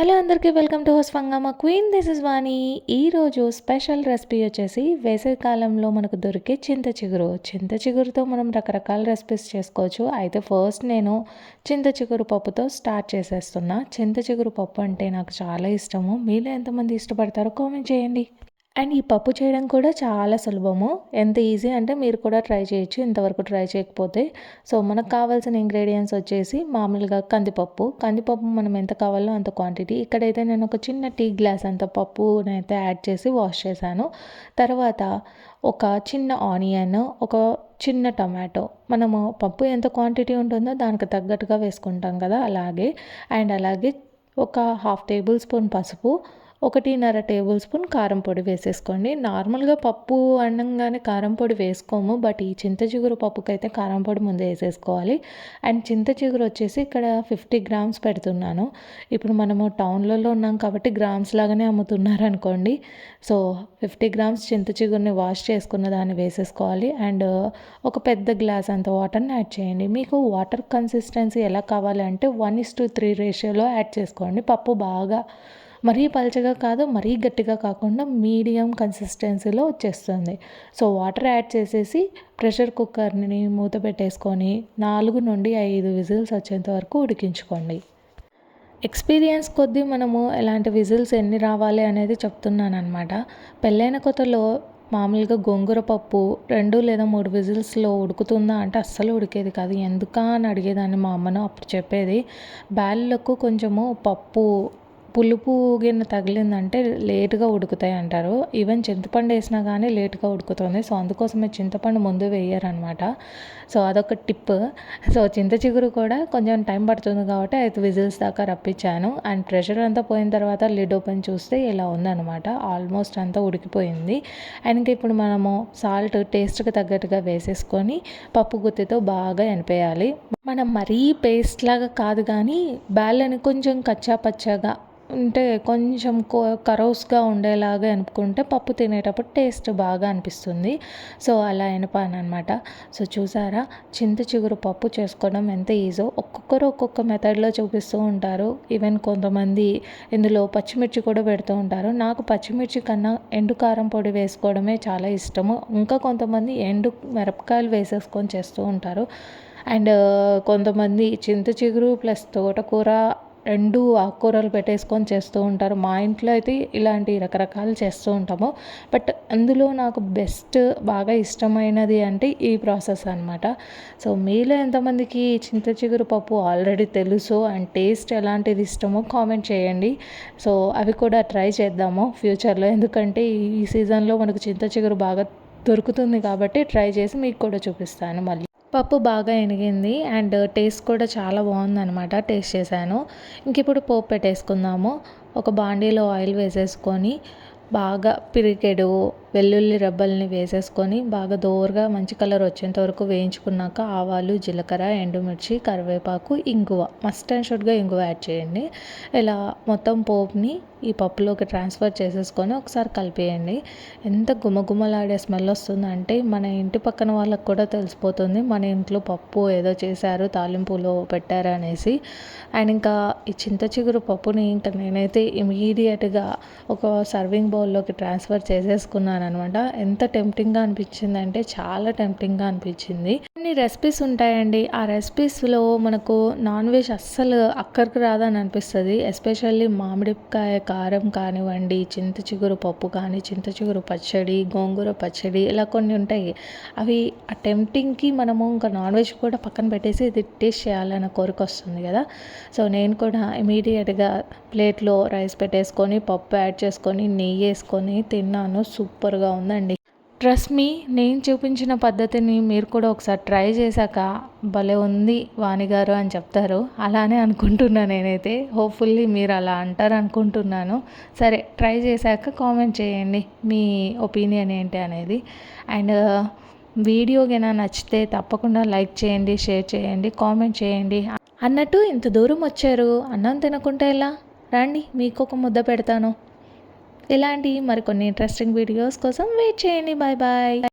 Hello అందరికీ welcome to హోస్ ఫంగమ్మ క్వీన్. దిస్ ఇస్ వాణి ఈరోజు స్పెషల్ రెసిపీ వచ్చేసి వేసవికాలంలో మనకు దొరికే చింత చిగురు. చింత చిగురుతో మనం రకరకాల రెసిపీస్ చేసుకోవచ్చు. అయితే ఫస్ట్ నేను చింత చిగురు పప్పుతో స్టార్ట్ చేసేస్తున్నా. చింత చిగురు పప్పు అంటే నాకు చాలా ఇష్టము. మీలో ఎంతమంది ఇష్టపడతారో కామెంట్ చేయండి. అండ్ ఈ పప్పు చేయడం కూడా చాలా సులభము. ఎంత ఈజీ అంటే మీరు కూడా ట్రై చేయొచ్చు ఇంతవరకు ట్రై చేయకపోతే. సో మనకు కావాల్సిన ఇంగ్రీడియంట్స్ వచ్చేసి మామూలుగా కందిపప్పు. కందిపప్పు మనం ఎంత కావాలో అంత క్వాంటిటీ. ఇక్కడైతే నేను ఒక చిన్న టీ గ్లాస్ అంత పప్పునైతే యాడ్ చేసి వాష్ చేశాను. తర్వాత ఒక చిన్న ఆనియన్ ఒక చిన్న టమాటో. మనము పప్పు ఎంత క్వాంటిటీ ఉంటుందో దానికి తగ్గట్టుగా వేసుకుంటాం కదా అలాగే. అండ్ అలాగే ఒక హాఫ్ టేబుల్ స్పూన్ పసుపు ఒకటిన్నర టేబుల్ స్పూన్ కారం పొడి వేసేసుకోండి. నార్మల్గా పప్పు అన్నంగానే కారం పొడి వేసుకోము బట్ ఈ చింత చిగురు పప్పుకైతే కారం పొడి ముందే వేసేసుకోవాలి. అండ్ చింత చిగురు వచ్చేసి ఇక్కడ ఫిఫ్టీ గ్రామ్స్ పెడుతున్నాను. ఇప్పుడు మనము టౌన్లలో ఉన్నాం కాబట్టి గ్రామ్స్ లాగానే అమ్ముతున్నారు అనుకోండి సో ఫిఫ్టీ గ్రామ్స్ చింత చిగురిని వాష్ చేసుకున్న దాన్ని వేసేసుకోవాలి. అండ్ ఒక పెద్ద గ్లాస్ అంత వాటర్ని యాడ్ చేయండి. మీకు వాటర్ కన్సిస్టెన్సీ ఎలా కావాలి అంటే వన్ ఇస్ టు త్రీ రేషియోలో యాడ్ చేసుకోండి. పప్పు బాగా మరీ పలచగా కాదు మరీ గట్టిగా కాకుండా మీడియం కన్సిస్టెన్సీలో వచ్చేస్తుంది. సో వాటర్ యాడ్ చేసేసి ప్రెషర్ కుక్కర్ని మూత పెట్టేసుకొని నాలుగు నుండి ఐదు విజిల్స్ వచ్చేంత వరకు ఉడికించుకోండి. ఎక్స్పీరియన్స్ కొద్దీ మనము ఎలాంటి విజిల్స్ ఎన్ని రావాలి అనేది చెప్తున్నాను అనమాట పెళ్ళైన కొత్తలో మామూలుగా గోంగూర పప్పు రెండు లేదా మూడు విజిల్స్లో ఉడుకుతుందా అంటే అస్సలు ఉడికేది కాదు. ఎందుకా అని అడిగేదాన్ని మా అమ్మను అప్పుడు చెప్పేది. బ్యాళ్ళకు కొంచెము పప్పు పులుపు గిన్నె తగిలిందంటే లేటుగా ఉడుకుతాయి అంటారు. ఈవెన్ చింతపండు వేసినా కానీ లేటుగా ఉడుకుతుంది. సో అందుకోసమే చింతపండు ముందు వేయరనమాట సో అదొక టిప్. సో చింత చిగురు కూడా కొంచెం టైం పడుతుంది కాబట్టి అయితే విజిల్స్ దాకా రప్పించాను. అండ్ ప్రెషర్ అంతా పోయిన తర్వాత లిడ్ ఓపెన్ చూస్తే ఇలా ఉందనమాట ఆల్మోస్ట్ అంతా ఉడికిపోయింది. అండ్ ఇంకా ఇప్పుడు మనము సాల్ట్ టేస్ట్కి తగ్గట్టుగా వేసేసుకొని పప్పు గుత్తితో బాగా ఎనిపేయాలి మనం మరీ పేస్ట్ లాగా కాదు కానీ బ్యాలెని కొంచెం కచ్చా పచ్చాగా అంటే కొంచెం కరోస్గా ఉండేలాగా ఎనుపుకుంటే పప్పు తినేటప్పుడు టేస్ట్ బాగా అనిపిస్తుంది. సో అలా ఎనపాను అనమాట సో చూసారా? చింత చిగురు పప్పు చేసుకోవడం ఎంత ఈజో? ఒక్కొక్కరు ఒక్కొక్క మెథడ్లో చూపిస్తూ ఉంటారు. ఈవెన్ కొంతమంది ఇందులో పచ్చిమిర్చి కూడా పెడుతూ ఉంటారు. నాకు పచ్చిమిర్చి కన్నా ఎండు కారం పొడి వేసుకోవడమే చాలా ఇష్టము. ఇంకా కొంతమంది ఎండు మిరపకాయలు వేసేసుకొని చేస్తూ ఉంటారు. అండ్ కొంతమంది చింత చిగురు ప్లస్ తోటకూర రెండు ఆకుకూరలు పెట్టేసుకొని చేస్తూ ఉంటారు. మా ఇంట్లో అయితే ఇలాంటి రకరకాలు చేస్తూ ఉంటాము. బట్ అందులో నాకు బెస్ట్ బాగా ఇష్టమైనది అంటే ఈ ప్రాసెస్ అనమాట సో మీలో ఎంతమందికి చింత చిగురు పప్పు ఆల్రెడీ తెలుసు అండ్ టేస్ట్ ఎలాంటిది ఇష్టమో కామెంట్ చేయండి. సో అవి కూడా ట్రై చేద్దాము ఫ్యూచర్లో. ఎందుకంటే ఈ సీజన్లో మనకు చింత చిగురు బాగా దొరుకుతుంది కాబట్టి ట్రై చేసి మీకు కూడా చూపిస్తాను మళ్ళీ. పప్పు బాగా ఎనిగింది అండ్ టేస్ట్ కూడా చాలా బాగుందనమాట టేస్ట్ చేశాను. ఇంక ఇప్పుడు పోపు పెట్టేసుకుందాము. ఒక బాండీలో ఆయిల్ వేసేసుకొని బాగా పిరికెడు వెల్లుల్లి రబ్బల్ని వేసేసుకొని బాగా దోరగా మంచి కలర్ వచ్చేంత వరకు వేయించుకున్నాక ఆవాలు జీలకర్ర ఎండుమిర్చి కరివేపాకు ఇంగువ. మస్ట్ అండ్ షుడ్గా ఇంగువ యాడ్ చేయండి. ఇలా మొత్తం పోపుని ఈ పప్పులోకి ట్రాన్స్ఫర్ చేసేసుకొని ఒకసారి కలిపేయండి. ఎంత గుమగుమలాడే స్మెల్ వస్తుందంటే మన ఇంటి పక్కన వాళ్ళకి కూడా తెలిసిపోతుంది. మన ఇంట్లో పప్పు ఏదో చేశారు తాలింపులో పెట్టారు అనేసి. అండ్ ఇంకా ఈ చింత చిగురు పప్పుని ఇంకా నేనైతే ఇమీడియట్గా ఒక సర్వింగ్ బౌల్లోకి ట్రాన్స్ఫర్ చేసేసుకున్నాను. అనమాట ఎంత టెంప్టింగ్గా అనిపించింది అంటే చాలా టెంప్టింగ్గా అనిపించింది. కొన్ని రెసిపీస్ ఉంటాయండి? ఆ రెసిపీస్లో మనకు నాన్ వెజ్ అస్సలు అక్కడికి రాదని అనిపిస్తుంది. ఎస్పెషల్లీ మామిడికాయ కారం కానివ్వండి చింత చిగురు పప్పు కానీ చింత చిగురు పచ్చడి గోంగూర పచ్చడి ఇలా కొన్ని ఉంటాయి. అవి ఆ టెంప్టింగ్కి మనము ఇంకా నాన్ వెజ్ కూడా పక్కన పెట్టేసి ఇది టేస్ట్ చేయాలన్న కోరిక వస్తుంది కదా. సో నేను కూడా ఇమీడియట్గా ప్లేట్లో రైస్ పెట్టేసుకొని పప్పు యాడ్ చేసుకొని నెయ్యి వేసుకొని తిన్నాను. సూపర్ సూపర్గా ఉందండి. ట్రస్ట్ మీ నేను చూపించిన పద్ధతిని మీరు కూడా ఒకసారి ట్రై చేశాక భలే ఉంది వాణిగారు అని చెప్తారు. అలానే అనుకుంటున్నాను నేనైతే. హోప్ఫుల్లీ మీరు అలా అంటారు అనుకుంటున్నాను. సరే ట్రై చేశాక కామెంట్ చేయండి మీ ఒపీనియన్ ఏంటి అనేది. అండ్ uh, వీడియో కన్నా నచ్చితే తప్పకుండా లైక్ చేయండి షేర్ చేయండి కామెంట్ చేయండి. అన్నట్టు ఇంత దూరం వచ్చారు. అన్నం తినకుంటే ఎలా? రండి మీకు ఒక ముద్ద పెడతాను. ఇలాంటి మరికొన్ని ఇంట్రెస్టింగ్ వీడియోస్ కోసం వెయిట్ చేయండి. Bye bye